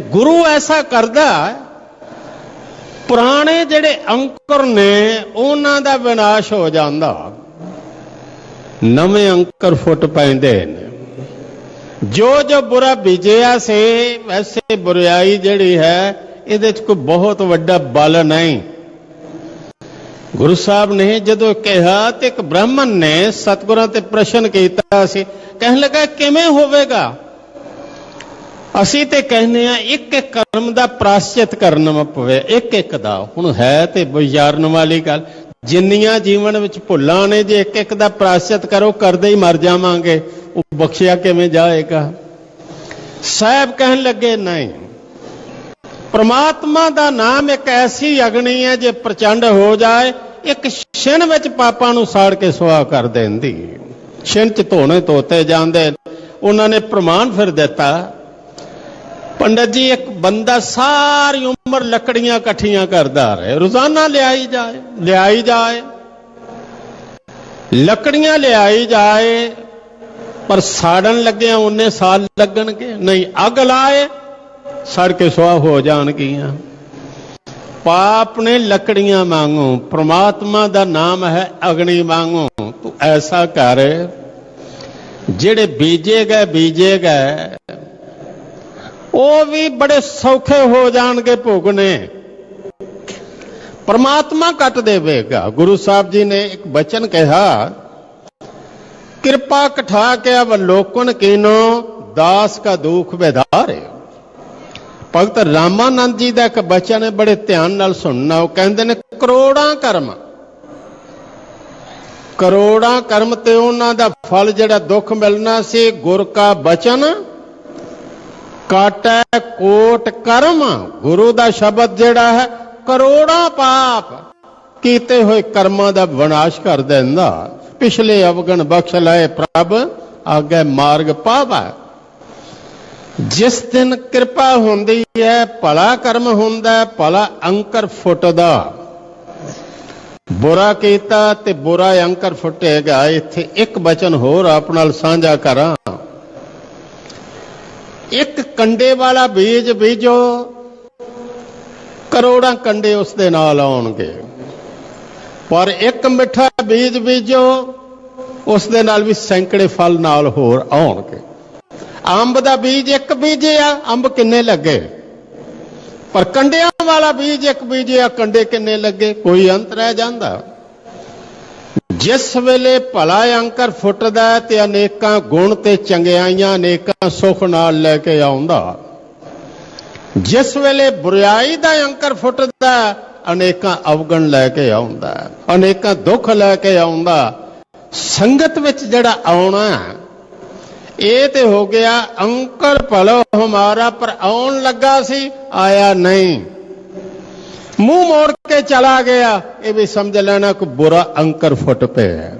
ਗੁਰੂ ਐਸਾ ਕਰਦਾ ਪੁਰਾਣੇ ਜਿਹੜੇ ਅੰਕਰ ਨੇ, ਉਹਨਾਂ ਦਾ ਵਿਨਾਸ਼ ਹੋ ਜਾਂਦਾ। ਨਵੇਂ ਅੰਕਰ ਫੁੱਟ ਪੈਂਦੇ ਨੇ। ਜੋ ਜੋ ਬੁਰਾ ਬੀਜਿਆ ਸੀ ਵੈਸੇ ਬੁਰਾਈ ਜਿਹੜੀ ਹੈ, ਇਹਦੇ 'ਚ ਕੋਈ ਬਹੁਤ ਵੱਡਾ ਬਲ ਨਹੀਂ। ਗੁਰੂ ਸਾਹਿਬ ਨੇ ਜਦੋਂ ਕਿਹਾ ਤੇ ਇੱਕ ਬ੍ਰਾਹਮਣ ਨੇ ਸਤਿਗੁਰਾਂ ਤੇ ਪ੍ਰਸ਼ਨ ਕੀਤਾ ਸੀ, ਕਹਿਣ ਲੱਗਾ, ਕਿਵੇਂ ਹੋਵੇਗਾ? ਅਸੀਂ ਤੇ ਕਹਿੰਦੇ ਆ ਇੱਕ ਇੱਕ ਕਰਮ ਦਾ ਪ੍ਰਾਸ਼ਚਿਤ ਕਰਨਾ ਪਵੇ, ਇੱਕ ਇੱਕ ਦਾ। ਹੁਣ ਹੈ ਤੇ ਵਿਚਾਰਨ ਵਾਲੀ ਗੱਲ। ਜਿੰਨੀਆਂ ਜੀਵਨ ਵਿੱਚ ਭੁੱਲਾਂ ਨੇ, ਜੇ ਇੱਕ ਇੱਕ ਦਾ ਪ੍ਰਾਸ਼ਚਿਤ ਕਰੋ, ਕਰਦੇ ਹੀ ਮਰ ਜਾਵਾਂਗੇ। ਉਹ ਬਖਸ਼ਿਆ ਕਿਵੇਂ ਜਾਏਗਾ? ਸਾਹਿਬ ਕਹਿਣ ਲੱਗੇ, ਨਹੀਂ। ਪ੍ਰਮਾਤਮਾ ਦਾ ਨਾਮ ਇੱਕ ਐਸੀ ਅਗਨੀ ਹੈ, ਜੇ ਪ੍ਰਚੰਡ ਹੋ ਜਾਏ, ਇੱਕ ਛਿਣ ਵਿੱਚ ਪਾਪਾਂ ਨੂੰ ਸਾੜ ਕੇ ਸੁਆਹ ਕਰ ਦਿੰਦੀ। ਛਿਣ ਚ ਧੋਣੇ ਧੋਤੇ ਜਾਂਦੇ ਉਹਨਾਂ ਨੇ ਪ੍ਰਮਾਣ ਫਿਰ ਦਿੱਤਾ। ਪੰਡਤ ਜੀ, ਇੱਕ ਬੰਦਾ ਸਾਰੀ ਉਮਰ ਲੱਕੜੀਆਂ ਇਕੱਠੀਆਂ ਕਰਦਾ ਰਹੇ। ਰੋਜ਼ਾਨਾ ਲਿਆਈ ਜਾਏ ਲਿਆਈ ਜਾਏ। ਲੱਕੜੀਆਂ ਲਿਆਈ ਜਾਏ, ਪਰ ਸਾੜਨ ਲੱਗਿਆ ਉਹਨੇ ਸਾਲ ਲੱਗਣਗੇ। ਨਹੀਂ, ਅੱਗ ਲਾਏ, ਸੜ ਕੇ ਸੁਆਹ ਹੋ ਜਾਣਗੀਆਂ। ਪਾਪ ਨੇ ਲੱਕੜੀਆਂ ਮੰਗੋ ਪ੍ਰਮਾਤਮਾ ਦਾ ਨਾਮ ਹੈ ਅਗਨੀ ਮੰਗੋ ਤੂੰ ਐਸਾ ਕਰ, ਜਿਹੜੇ ਬੀਜੇ ਗਏ ਬੀਜੇ ਗਏ ਉਹ ਵੀ ਬੜੇ ਸੌਖੇ ਹੋ ਜਾਣਗੇ ਭੋਗਨੇ ਪਰਮਾਤਮਾ ਕੱਟ ਦੇਵੇਗਾ। ਗੁਰੂ ਸਾਹਿਬ ਜੀ ਨੇ ਇੱਕ ਬਚਨ ਕਿਹਾ, ਕਿਰਪਾ ਕਠਾ ਕੇ ਅਵਲੋਕਨ ਕੀਨੋ, ਦਾਸ ਕਾ ਦੁੱਖ ਵਿਧਾਰੇ। ਭਗਤ ਰਾਮਾਨੰਦ ਜੀ ਦਾ ਇੱਕ ਬਚਨ ਹੈ ਬੜੇ ਧਿਆਨ ਨਾਲ ਸੁਣਨਾ। ਉਹ ਕਹਿੰਦੇ ਨੇ, ਕਰੋੜਾਂ ਕਰਮ। ਕਰੋੜਾਂ ਕਰਮ ਤੇ ਉਹਨਾਂ ਦਾ ਫਲ ਜਿਹੜਾ ਦੁੱਖ ਮਿਲਣਾ ਸੀ, ਗੁਰ ਕਾ ਬਚਨ ਕਾਟੈ ਕੋਟ ਕਰਮ, ਗੁਰੂ ਦਾ ਸ਼ਬਦ ਜਿਹੜਾ ਹੈ, ਕਰੋੜਾਂ ਪਾਪ ਕੀਤੇ ਹੋਏ ਕਰਮਾਂ ਦਾ ਵਿਨਾਸ਼ ਕਰ ਦਿੰਦਾ। ਪਿਛਲੇ ਅਵਗਣ ਬਖਸ਼ ਲਏ ਪ੍ਰਭ, ਆਗੇ ਮਾਰਗ ਪਾਵਾ। ਜਿਸ ਦਿਨ ਕਿਰਪਾ ਹੁੰਦੀ ਹੈ, ਭਲਾ ਕਰਮ ਹੁੰਦਾ ਭਲਾ ਅੰਕਰ ਫੁੱਟਦਾ। ਬੁਰਾ ਕੀਤਾ ਤੇ ਬੁਰਾ ਅੰਕਰ ਫੁੱਟੇਗਾ। ਇੱਥੇ ਇੱਕ ਬਚਨ ਹੋਰ ਆਪ ਨਾਲ ਸਾਂਝਾ ਕਰਾਂ। ਇੱਕ ਕੰਡੇ ਵਾਲਾ ਬੀਜ ਬੀਜੋ, ਕਰੋੜਾਂ ਕੰਡੇ ਉਸ ਦੇ ਨਾਲ ਆਉਣਗੇ। ਪਰ ਇੱਕ ਮਿੱਠਾ ਬੀਜ ਬੀਜੋ, ਉਸ ਦੇ ਨਾਲ ਵੀ ਸੈਂਕੜੇ ਫਲ ਨਾਲ ਹੋਰ ਆਉਣਗੇ। ਅੰਬ ਦਾ ਬੀਜ ਇੱਕ ਬੀਜਿਆ, ਅੰਬ ਕਿੰਨੇ ਲੱਗੇ? ਪਰ ਕੰਡਿਆਂ ਵਾਲਾ ਬੀਜ ਇੱਕ ਬੀਜਿਆ, ਕੰਡੇ ਕਿੰਨੇ ਲੱਗੇ? ਕੋਈ ਅੰਤ ਰਹਿ ਜਾਂਦਾ। ਜਿਸ ਵੇਲੇ ਭਲਾ ਅੰਕਰ ਫੁੱਟਦਾ ਤੇ ਅਨੇਕਾਂ ਗੁਣ ਤੇ ਚੰਗਿਆਈਆਂ ਅਨੇਕਾਂ ਸੁਖ ਨਾਲ ਲੈ ਕੇ ਆਉਂਦਾ। ਜਿਸ ਵੇਲੇ ਬੁਰਾਈ ਦਾ ਅੰਕਰ ਫੁੱਟਦਾ ਅਨੇਕਾਂ ਅਵਗਣ ਲੈ ਕੇ ਆਉਂਦਾ ਅਨੇਕਾਂ ਦੁੱਖ ਲੈ ਕੇ ਆਉਂਦਾ ਸੰਗਤ ਵਿੱਚ ਜਿਹੜਾ ਆਉਣਾ ਇਹ ਤੇ ਹੋ ਗਿਆ, ਅੰਕਰ ਭਲੋ ਹਮਾਰਾ ਪਰ ਆਉਣ ਲੱਗਾ ਸੀ, ਆਇਆ ਨਹੀਂ। ਮੂੰਹ ਮੋੜ ਕੇ ਚਲਾ ਗਿਆ, ਇਹ ਵੀ ਸਮਝ ਲੈਣਾ ਕੋਈ ਬੁਰਾ ਅੰਕਰ ਫੁੱਟ ਪਿਆ।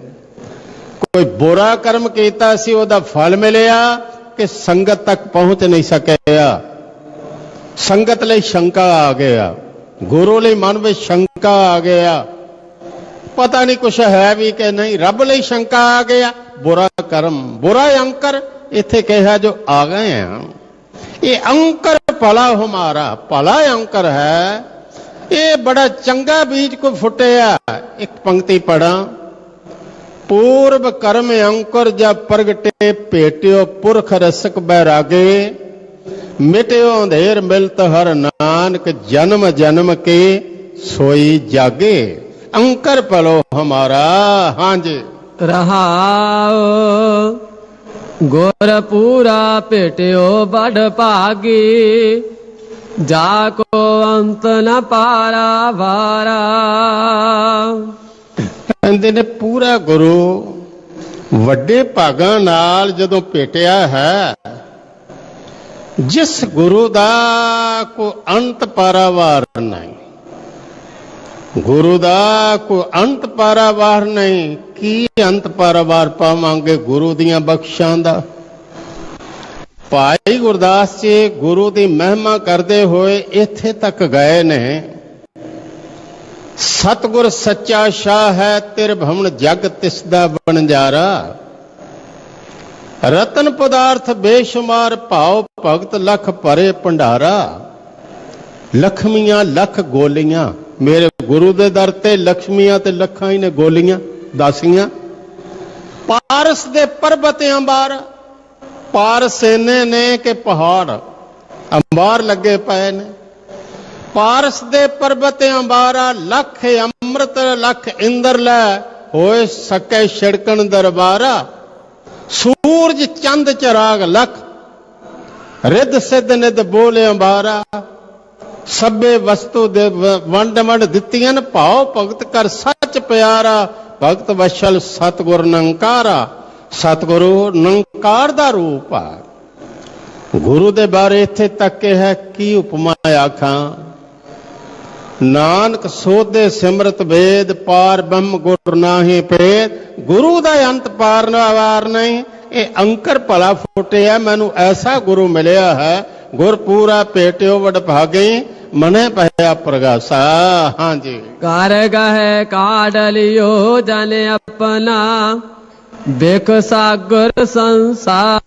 ਕੋਈ ਬੁਰਾ ਕਰਮ ਕੀਤਾ ਸੀ, ਉਹਦਾ ਫਲ ਮਿਲਿਆ ਕਿ ਸੰਗਤ ਤੱਕ ਪਹੁੰਚ ਨਹੀਂ ਸਕਿਆ। ਸੰਗਤ ਲਈ ਸ਼ੰਕਾ ਆ ਗਿਆ। ਗੁਰੂ ਲਈ ਮਨ ਵਿੱਚ ਸ਼ੰਕਾ ਆ ਗਿਆ। ਪਤਾ ਨਹੀਂ ਕੁਛ ਹੈ ਵੀ ਕਿ ਨਹੀਂ, ਰੱਬ ਲਈ ਸ਼ੰਕਾ ਆ ਗਿਆ। ਬੁਰਾ ਕਰਮ, ਬੁਰਾ ਅੰਕਰ ਇੱਥੇ ਕਿਹਾ ਜੋ ਆ ਗਏ ਆ। ਇਹ ਅੰਕਰ ਭਲਾ ਹਮਾਰਾ, ਭਲਾ ਅੰਕਰ ਹੈ। ਇਹ ਬੜਾ ਚੰਗਾ ਬੀਜ ਕੋ ਫੁੱਟਿਆ। ਇੱਕ ਪੰਕਤੀ ਪੜਾ ਪੂਰਬ ਕਰਮ ਅੰਕੁਰ ਜਬ ਪ੍ਰਗਟੇ, ਭੇਟਿਓ ਪੁਰਖ ਰਸਕ ਬੈਰਾਗੇ। ਮਿਟਿਓ ਅੰਧੇਰ ਮਿਲਤ ਹਰ ਨਾਨਕ, ਜਨਮ ਜਨਮ ਕੇ ਸੋਈ ਜਾਗੇ। ਅੰਕਰ ਪਲੋ ਹਮਾਰਾ, ਹਾਂਜੀ। ਰਹਾਉ ਗੁਰ ਪੂਰਾ ਭੇਟਿਓ ਬੜ ਭਾਗੀ। ਜਾ ਕੋ ਅੰਤ ਨ ਪਾਰਾ ਵਾਰਾ ਕਹਿੰਦੇ ਨੇ, ਪੂਰਾ ਗੁਰੂ ਵੱਡੇ ਭਾਗਾਂ ਨਾਲ ਜਦੋਂ ਭੇਟਿਆ ਹੈ, ਜਿਸ ਗੁਰੂ ਦਾ ਕੋ ਅੰਤ ਪਾਰਾਵਾਰ ਨਹੀਂ, ਗੁਰੂ ਦਾ ਕੋ ਅੰਤ ਪਾਰਾਵਾਰ ਨਹੀਂ, ਕੀ ਅੰਤ ਪਾਰਾਵਾਰ ਪਾਵਾਂਗੇ ਗੁਰੂ ਦੀਆਂ ਬਖਸ਼ਾਂ ਦਾ? ਭਾਈ ਗੁਰਦਾਸ ਜੀ ਗੁਰੂ ਦੀ ਮਹਿਮਾ ਕਰਦੇ ਹੋਏ ਇੱਥੇ ਤੱਕ ਗਏ ਨੇ। ਸਤਗੁਰ ਸੱਚਾ ਸ਼ਾਹ ਹੈ, ਤਿਰ ਭਵਨ ਜਗ ਤਿਸ ਦਾ ਬਣਜਾਰਾ ਰਤਨ ਪਦਾਰਥ ਬੇਸ਼ੁਮਾਰ ਭਾਉ ਭਗਤ ਲਖ ਭਰੇ ਭੰਡਾਰਾ। ਲਖਮੀਆਂ ਲੱਖ ਗੋਲੀਆਂ, ਮੇਰੇ ਗੁਰੂ ਦੇ ਦਰ ਤੇ ਲక్ష్ਮੀਆਂ ਤੇ ਲੱਖਾਂ ਹੀ ਨੇ ਗੋਲੀਆਂ, ਦਾਸੀਆਂ। ਪਾਰਸ ਦੇ ਪਰਬਤ ਅੰਬਾਰ ਪਾਰਸ ਇਹਨੇ ਨੇ ਕਿ ਪਹਾੜ? ਅੰਬਾਰ ਲੱਗੇ ਪਏ ਨੇ। ਪਾਰਸ ਦੇ ਪਰਬਤ ਅੰਬਾਰਾ ਲੱਖ ਅੰਮ੍ਰਿਤ, ਲੱਖ ਇੰਦਰ ਲੈ ਹੋਏ ਸਕੇ ਛਿੜਕਣ ਦਰਬਾਰਾ। ਸੂਰਜ ਚੰਦ ਚਰਾਗ ਲੱਖ, ਰਿੱਧ ਸਿੱਧ ਨਿਧ ਬੋਲੇ ਅੰਬਾਰਾ। ਸਭੇ ਵਸਤੂ ਦੇ ਵੰਡ ਵੰਡ ਦਿੱਤੀਆਂ ਨੇ, ਭਾਉ ਭਗਤ ਕਰ ਸੱਚ ਪਿਆਰਾ, ਭਗਤ ਵਸ਼ਲ ਸਤਗੁਰ ਨੰਕਾਰਾ। ਸਤਿਗੁਰੂ ਨੰਕਾਰ ਦਾ ਰੂਪ ਆ। ਗੁਰੂ ਦੇ ਬਾਰੇ ਇੱਥੇ ਤੱਕ ਹੈ, ਕੀ ਉਪਮਾ ਆਖਾਂ? ਨਾਨਕ ਸੋਧੇ ਸਿਮਰਤ ਵੇਦ, ਪਾਰ ਬ੍ਰਹਮ ਗੁਰ ਨਾਹੀ ਭੇਦ। ਗੁਰੂ ਦਾ ਅੰਤ ਪਾਰ ਵਾਰ ਨਹੀਂ, ਇਹ ਅੰਕਰ ਭਲਾ ਫੁੱਟਿਆ ਮੈਨੂੰ ਐਸਾ ਗੁਰੂ ਮਿਲਿਆ ਹੈ। ਗੁਰ ਪੂਰਾ ਭੇਟਿਓ ਵਡ ਭਾਗੇ ਮਨੇ ਭਇਆ ਪ੍ਰਗਾਸਾ। ਹਾਂਜੀ। ਕਰ ਗਹਿ ਕਾਢ ਲਿਓ ਜਨ ਆਪਣਾ। ਬਿਖ ਸਾਗਰ ਸੰਸਾਰ।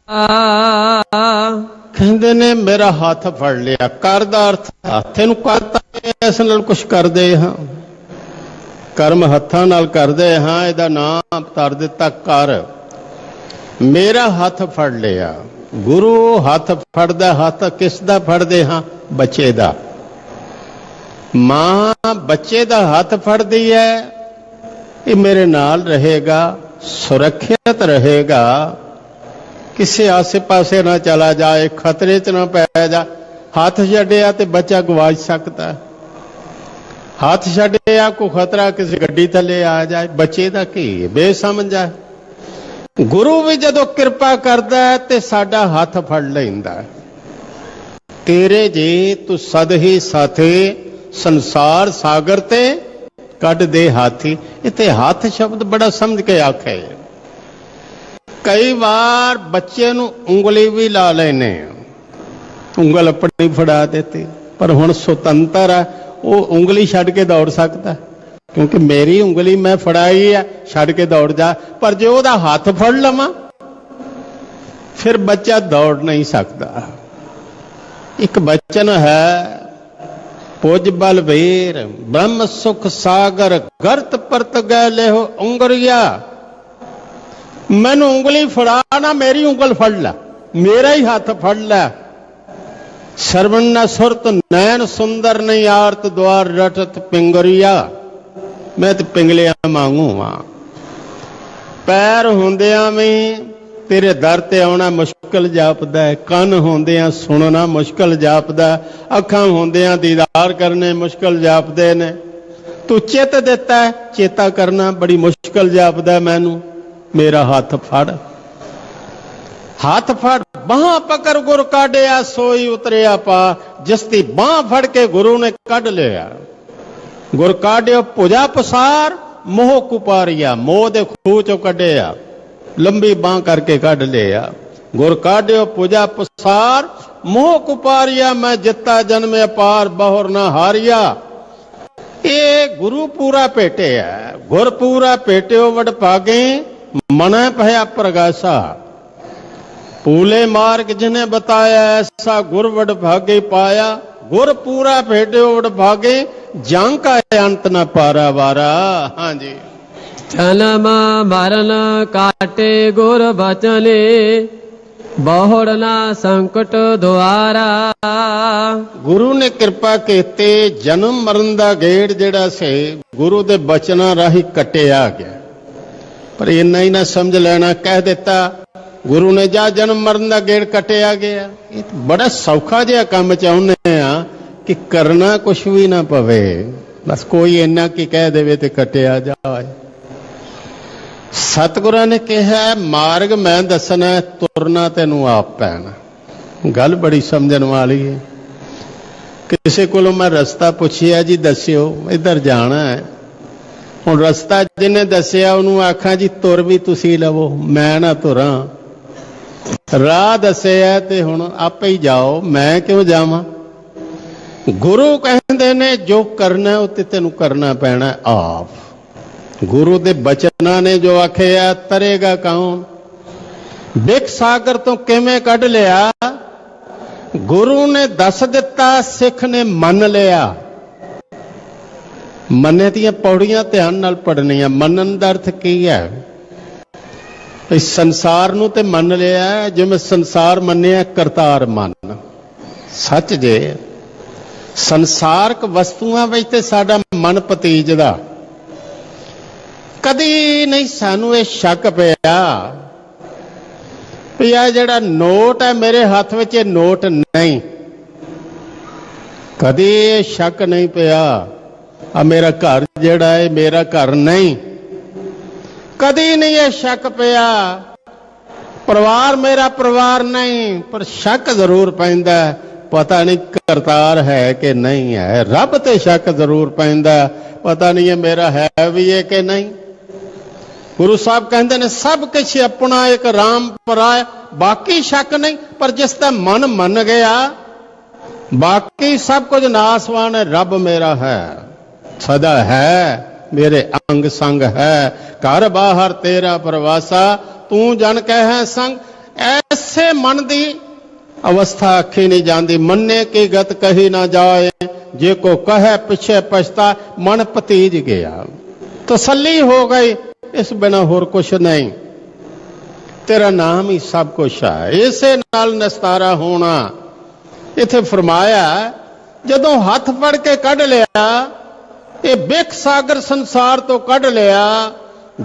ਕਹਿੰਦੇ ਨੇ, ਮੇਰਾ ਹੱਥ ਫੜ ਲਿਆ, ਕਰ ਦਾ ਅਰਥ ਹੱਥੇ ਨੂੰ ਕਰਤਾ ਇਸ ਨਾਲ ਕੁਝ ਕਰਦੇ ਹਾਂ। ਕਰਮ ਹੱਥਾਂ ਨਾਲ ਕਰਦੇ ਹਾਂ, ਇਹਦਾ ਨਾਮ ਤਰ ਦਿੱਤਾ ਕਰ। ਮੇਰਾ ਹੱਥ ਫੜ ਲਿਆ, ਗੁਰੂ ਹੱਥ ਫੜਦਾ, ਹੱਥ ਕਿਸ ਦਾ ਫੜਦੇ ਹਾਂ? ਬੱਚੇ ਦਾ। ਮਾਂ ਬੱਚੇ ਦਾ ਹੱਥ ਫੜਦੀ ਹੈ, ਇਹ ਮੇਰੇ ਨਾਲ ਰਹੇਗਾ। ਸੁਰੱਖਿਅਤ ਰਹੇਗਾ। ਕਿਸੇ ਆਸੇ-ਪਾਸੇ ਨਾ ਚਲਾ ਜਾਏ, ਖਤਰੇ 'ਚ ਨਾ ਪੈ ਜਾ। ਹੱਥ ਛੱਡਿਆ ਤੇ ਬੱਚਾ ਗਵਾਚ ਸਕਦਾ। ਹੱਥ ਛੱਡਿਆ ਕੋ ਖਤਰਾ ਕਿਸੇ ਗੱਡੀ ਥੱਲੇ ਆ ਜਾਏ। ਬੱਚੇ ਦਾ ਕੀ ਹੈ? ਬੇਸਮਝ ਹੈ। ਗੁਰੂ ਵੀ ਜਦੋਂ ਕਿਰਪਾ ਕਰਦਾ ਤੇ ਸਾਡਾ ਹੱਥ ਫੜ ਲੈਂਦਾ ਤੇਰੇ ਜੀ, ਤੂੰ ਸਦ ਹੀ ਸਾਥੇ ਸੰਸਾਰ ਸਾਗਰ ਤੇ ਕੱਢ ਦੇ ਹਾਥੀ। ਇਤੇ ਹੱਥ ਸ਼ਬਦ ਬੜਾ ਸਮਝ ਕੇ ਆਖੇ। ਕਈ ਵਾਰ ਬੱਚੇ ਨੂੰ ਉਂਗਲੀ ਵੀ ਲਾ ਲੈਨੇ ਆ। ਉਂਗਲ ਆਪਣੀ ਫੜਾ ਦਿੱਤੀ, ਪਰ ਹੁਣ ਸੁਤੰਤਰ ਹੈ ਉਹ ਉਂਗਲੀ ਛੱਡ ਕੇ ਦੌੜ ਸਕਦਾ। ਕਿਉਂਕਿ ਮੇਰੀ ਉਂਗਲੀ ਮੈਂ ਫੜਾਈ ਹੈ ਛੱਡ ਕੇ ਦੌੜ ਜਾ। ਪਰ ਜੇ ਉਹਦਾ ਹੱਥ ਫੜ ਲਵਾਂ, ਫਿਰ ਬੱਚਾ ਦੌੜ ਨਹੀਂ ਸਕਦਾ। ਇੱਕ ਬਚਨ ਹੈ ਪੁਜ ਬਲ ਵੀਰ, ਬ੍ਰਹਮ ਸੁਖ ਸਾਗਰ ਗਰਤ ਪਰਤ ਗਏ ਲਿਓ ਉਂਗਰੀਆ। ਮੈਨੂੰ ਉਂਗਲੀ ਫੜਾ ਨਾ, ਮੇਰੀ ਉਂਗਲ ਫੜ ਲੈ, ਮੇਰਾ ਹੀ ਹੱਥ ਫੜ ਲੈ। ਸਰਵਣ ਨਾ ਸੁਰਤ ਨੈਣ ਸੁੰਦਰ ਨਹੀਂ ਆਰਤ ਦਵਾਰ ਰਟਤ ਪਿੰਗਰੀਆ। ਮੈਂ ਤੇ ਪਿੰਗਲਿਆ ਮੰਗੂ ਆ ਪੈਰ ਹੁੰਦਿਆਂ ਵੀ ਤੇਰੇ ਦਰ ਤੇ ਆਉਣਾ ਮੁਸ਼ਕਲ ਜਾਪਦਾ ਹੈ। ਕੰਨ ਹੁੰਦਿਆਂ ਸੁਣਨਾ ਮੁਸ਼ਕਲ ਜਾਪਦਾ ਅੱਖਾਂ ਹੁੰਦਿਆਂ ਦੀਦਾਰ ਕਰਨੇ ਮੁਸ਼ਕਲ ਜਾਪਦੇ ਨੇ। ਤੂੰ ਚਿੱਤ ਦਿੱਤਾ ਚੇਤਾ ਕਰਨਾ ਬੜੀ ਮੁਸ਼ਕਲ ਜਾਪਦਾ ਮੈਨੂੰ। ਮੇਰਾ ਹੱਥ ਫੜ। ਹੱਥ ਫੜ, ਬਾਹ ਪਕੜ ਗੁਰ ਕਾਢਿਆ, ਸੋਈ ਉਤਰਿਆ ਪਾ। ਜਿਸ ਦੀ ਬਾਹ ਫੜ ਕੇ ਗੁਰੂ ਨੇ ਕੱਢ ਲਿਆ। ਗੁਰ ਕਾਢਿਓ ਭੁਜਾ ਪਸਾਰ, ਮੋਹ ਕੁਪਾਰੀਆ, ਮੋਹ ਦੇ ਖੂਹ ਚੋਂ ਕੱਢਿਆ। ਲੰਬੀ ਬਾਹ ਕਰਕੇ ਕੱਢ ਲਿਆ ਗੁਰ ਕਾਢਿਓ ਪੂਜਾ ਪਸਾਰ ਮੋਹ ਕੁਪਾਰੀਆ ਮੈਂ ਜਿੱਤਾ ਜਨਮ ਅਪਾਰ ਬਹੁਰ ਨਾ ਹਾਰਿਆ ਇਹ ਗੁਰੂ ਪੂਰਾ ਭੇਟਿਆ ਗੁਰ ਪੂਰਾ ਭੇਟਿਓ ਵਡ ਭਾਗੇ ਮਨੈ ਭਇਆ ਪ੍ਰਗਾਸਾ ਪੂਲੇ ਮਾਰਗ ਜਿਨੇ ਬਤਾਇਆ ਐਸਾ ਗੁਰ ਵਡ ਭਾਗੇ ਪਾਇਆ ਗੁਰ ਪੂਰਾ ਭੇਟਿਓ ਵਡ ਭਾਗੇ ਜਾਂ ਕਾ ਅੰਤ ਨ ਪਾਰਾ ਵਾਰਾ ਹਾਂਜੀ ਜਨਮ ਮਰਨ ਕਾਟੇ ਗੁਰ ਬਚਨੇ ਬਹੁੜ ਨਾ ਸੰਕਟ ਦੁਆਰਾ। ਗੁਰੂ ਨੇ ਕਿਰਪਾ ਕੀਤੀ, ਜਨਮ ਮਰਨ ਦਾ ਗੇੜ ਜਿਹੜਾ ਸੀ, ਗੁਰੂ ਦੇ ਬਚਨਾਂ ਰਾਹੀਂ ਕੱਟਿਆ ਗਿਆ। ਪਰ ਇੰਨਾ ਹੀ ਨਾ ਸਮਝ ਲੈਣਾ, ਕਹਿ ਦਿੱਤਾ, ਗੁਰੂ ਨੇ ਜਾ ਜਨਮ ਮਰਨ ਦਾ ਗੇੜ ਕੱਟਿਆ ਗਿਆ। ਇਹ ਬੜਾ ਸੌਖਾ ਜਿਹਾ ਕੰਮ ਚਾਹੁੰਦੇ ਆ ਕਿ ਕਰਨਾ ਕੁਝ ਵੀ ਨਾ ਪਵੇ। ਬਸ ਕੋਈ ਇੰਨਾ ਕੀ ਕਹਿ ਦੇਵੇ ਤੇ ਕੱਟਿਆ ਜਾਏ। ਸਤਿਗੁਰਾਂ ਨੇ ਕਿਹਾ, ਮਾਰਗ ਮੈਂ ਦੱਸਣਾ ਤੁਰਨਾ ਤੈਨੂੰ ਆਪ ਪੈਣਾ। ਗੱਲ ਬੜੀ ਸਮਝਣ ਵਾਲੀ ਹੈ। ਕਿਸੇ ਕੋਲੋਂ ਮੈਂ ਰਸਤਾ ਪੁੱਛਿਆ, ਜੀ ਦੱਸਿਓ, ਇੱਧਰ ਜਾਣਾ ਹੈ। ਹੁਣ ਰਸਤਾ ਜਿਹਨੇ ਦੱਸਿਆ, ਉਹਨੂੰ ਆਖਾਂ, ਜੀ ਤੁਰ ਵੀ ਤੁਸੀਂ ਲਵੋ, ਮੈਂ ਨਾ ਤੁਰਾਂ। ਰਾਹ ਦੱਸਿਆ ਤੇ ਹੁਣ ਆਪੇ ਹੀ ਜਾਓ, ਮੈਂ ਕਿਉਂ ਜਾਵਾਂ? ਗੁਰੂ ਕਹਿੰਦੇ ਨੇ, ਜੋ ਕਰਨਾ ਉਹ ਤੇ ਤੈਨੂੰ ਕਰਨਾ ਪੈਣਾ ਆਪ। ਗੁਰੂ ਦੇ ਬਚਨਾਂ ਨੇ ਜੋ ਆਖਿਆ ਤਰੇਗਾ ਕੌਣ? ਬਿਕ ਸਾਗਰ ਤੋਂ ਕਿਵੇਂ ਕੱਢ ਲਿਆ? ਗੁਰੂ ਨੇ ਦੱਸ ਦਿੱਤਾ, ਸਿੱਖ ਨੇ ਮੰਨ ਲਿਆ। ਮੰਨੇ ਦੀਆਂ ਪੌੜੀਆਂ ਧਿਆਨ ਨਾਲ ਪੜਨੀਆਂ ਮੰਨਣ ਦਾ ਅਰਥ ਕੀ ਹੈ? ਇਸ ਸੰਸਾਰ ਨੂੰ ਤੇ ਮੰਨ ਲਿਆ, ਜਿਵੇਂ ਸੰਸਾਰ ਮੰਨਿਆ, ਕਰਤਾਰ ਮੰਨ। ਸੱਚ ਜੇ, ਸੰਸਾਰਕ ਵਸਤੂਆਂ ਵਿੱਚ ਤੇ ਸਾਡਾ ਮਨ ਪਤੀਜਦਾ ਕਦੀ ਨਹੀਂ ਸਾਨੂੰ ਇਹ ਸ਼ੱਕ ਪਿਆ ਵੀ ਆ ਜਿਹੜਾ ਨੋਟ ਹੈ, ਮੇਰੇ ਹੱਥ ਵਿੱਚ ਇਹ ਨੋਟ ਨਹੀਂ। ਕਦੀ ਇਹ ਸ਼ੱਕ ਨਹੀਂ ਪਿਆ ਆ ਮੇਰਾ ਘਰ ਜਿਹੜਾ ਹੈ ਮੇਰਾ ਘਰ ਨਹੀਂ। ਕਦੀ ਨਹੀਂ ਇਹ ਸ਼ੱਕ ਪਿਆ, ਪਰਿਵਾਰ ਮੇਰਾ ਪਰਿਵਾਰ ਨਹੀਂ, ਪਰ ਸ਼ੱਕ ਜ਼ਰੂਰ ਪੈਂਦਾ ਪਤਾ ਨਹੀਂ ਕਰਤਾਰ ਹੈ ਕਿ ਨਹੀਂ ਹੈ। ਰੱਬ ਤੇ ਸ਼ੱਕ ਜ਼ਰੂਰ ਪੈਂਦਾ ਪਤਾ ਨਹੀਂ ਇਹ ਮੇਰਾ ਹੈ ਵੀ ਇਹ ਕਿ ਨਹੀਂ। ਗੁਰੂ ਸਾਹਿਬ ਕਹਿੰਦੇ ਨੇ, ਸਭ ਕੁਝ ਆਪਣਾ ਇੱਕ ਰਾਮ ਪਰਾਇ ਬਾਕੀ ਸ਼ੱਕ ਨਹੀਂ, ਪਰ ਜਿਸ ਦਾ ਮਨ ਮੰਨ ਗਿਆ, ਬਾਕੀ ਸਭ ਕੁਝ ਨਾਸਵਾਨ ਹੈ, ਰੱਬ ਮੇਰਾ ਹੈ। ਸਦਾ ਹੈ, ਮੇਰੇ ਅੰਗ ਸੰਗ ਹੈ। ਘਰ ਬਾਹਰ ਤੇਰਾ ਪ੍ਰਵਾਸਾ, ਤੂੰ ਜਨ ਕਹਿ ਸੰਗ। ਐਸੇ ਮਨ ਦੀ ਅਵਸਥਾ ਅੱਖੀ ਨਹੀਂ ਜਾਂਦੀ। ਮੰਨੇ ਕੀ ਗਤ ਕਹੀ ਨਾ ਜਾਏ, ਜੇ ਕੋ ਕਹੇ ਪਿਛੇ ਪਛਤਾ, ਮਨ ਪਤੀਜ ਗਿਆ। ਤਸੱਲੀ ਹੋ ਗਈ ਇਸ ਬਿਨਾ ਹੋਰ ਕੁਛ ਨਹੀਂ। ਤੇਰਾ ਨਾਮ ਹੀ ਸਭ ਕੁਝ ਹੈ ਇਸੇ ਨਾਲ ਨਸਤਾਰਾ ਹੋਣਾ। ਇਥੇ ਫਰਮਾਇਆ, ਜਦੋਂ ਹੱਥ ਫੜ ਕੇ ਕੱਢ ਲਿਆ, ਇਹ ਬਿਖ ਸਾਗਰ ਸੰਸਾਰ ਤੋਂ ਕੱਢ ਲਿਆ,